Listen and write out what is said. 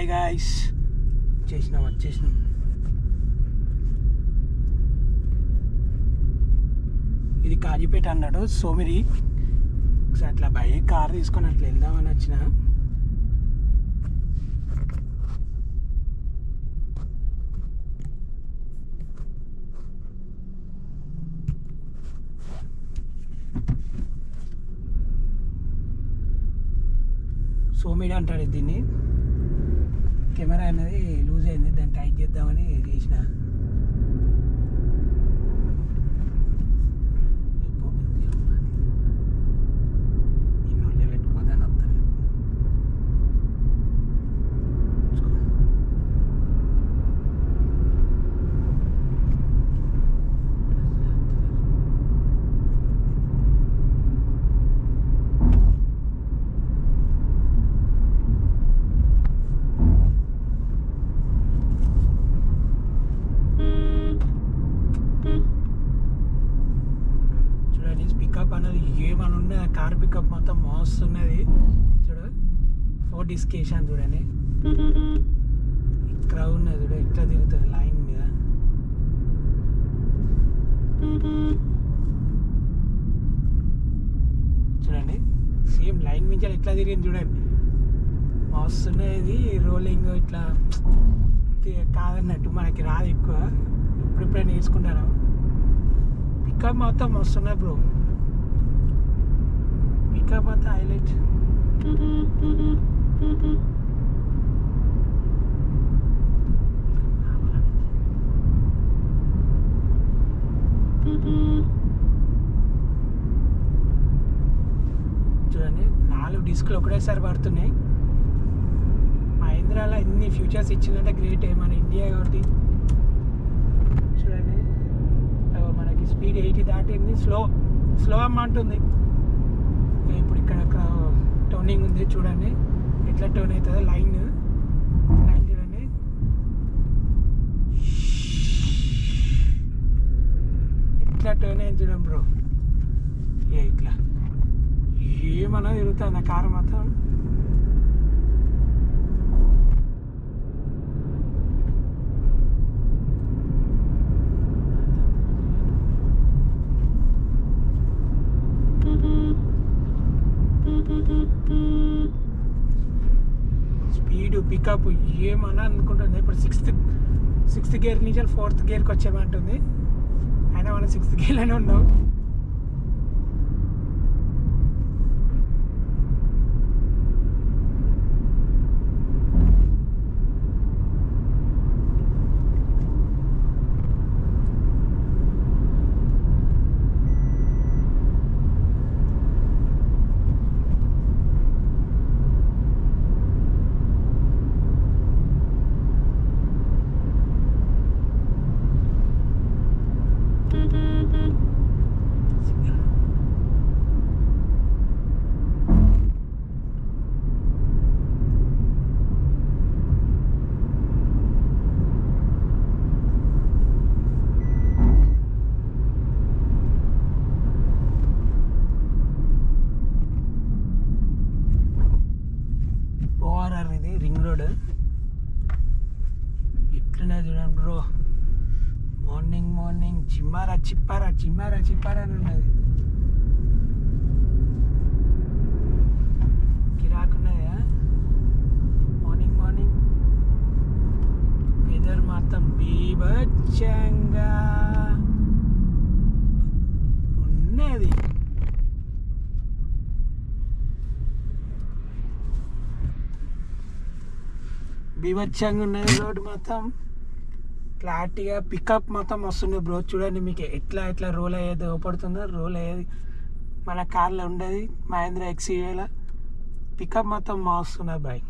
Hi guys చేసినాం వచ్చేసినాం ఇది కాజీపేట అన్నాడు. సోమిరి. ఒకసారి అట్లా బైక్ కార్ తీసుకొని అట్లా వెళ్దామని వచ్చిన. సోమిడి అంటాడు దీన్ని. కెమెరా అనేది లూజ్ అయింది. దాన్ని టైట్ చేద్దామని చేసిన ఇన్నోళ్ళే పెట్టుకోదని వస్తలేదు చూసుకో. చూడండి పికప్ అనేది ఏమని ఉన్నది కార్ పికప్ మొత్తం మోస్తున్నది. చూడు ఫోర్ డిస్కేషన్ చూడండి. ఇక్కడ ఉన్నది చూడు ఎట్లా తిరుగుతుంది లైన్ మీద. చూడండి సేమ్ లైన్ మించి ఎట్లా తిరిగింది చూడండి. మోస్తున్నది రోలింగ్ ఇట్లా కాదన్నట్టు మనకి రాదు ఎక్కువ. ఇప్పుడిప్పుడే నేర్చుకుంటాను. పికప్ మొత్తం వస్తున్నాయి బ్రో. పికప్ అంతా హైలైట్ చూడండి నాలుగు డిస్కులు ఒకటేసారి పడుతున్నాయి. మహేంద్రాలో ఇన్ని ఫ్యూచర్స్ ఇచ్చిందంటే గ్రేట్ మన ఇండియా కాబట్టి. చూడండి. మనకి స్పీడ్ ఎయిటీ దాటింది. స్లో స్లో అమ్మ అంటుంది. ఇక్కడ టర్నింగ్ ఉంది చూడండి. ఎట్లా టర్న్ అవుతుందో లైన్ లైన్ చూడండి. ఎట్లా టర్న్ అయింది చూడండి బ్రో ఏ ఇట్లా. ఏమన్నా తిరుగుతుంది ఆ కారు మాత్రం స్పీడ్ పికప్ ఏమన్నా అనుకుంటుంది ఇప్పుడు సిక్స్త్ సిక్స్త్ గేర్ నుంచి ఫోర్త్ గేర్కి వచ్చేమంటుంది. అయినా మనం సిక్స్త్ గేర్లోనే ఉన్నాం. రోడ్ ఇట్లనే చూడండి బ్రో. మార్నింగ్ మార్నింగ్ చిమ్మారా చిప్పారా చిమ్మారా చిప్పారా అని ఉన్నది. కిరాకున్నది మార్నింగ్ మార్నింగ్ వెదర్ మాత్రం బీభత్సంగా ఉన్నది బీభత్సంగా ఉన్నది రోడ్డు మొత్తం. క్లారిటీగా పికప్ మొత్తం వస్తుంది బ్రో. చూడండి మీకు ఎట్లా ఎట్లా రోల్ అయ్యేది ఓపడుతుందో రోల్ అయ్యేది మన కార్లో ఉండేది మహేంద్ర ఎక్సీవేలా పికప్ మొత్తం వస్తున్నాయి బైక్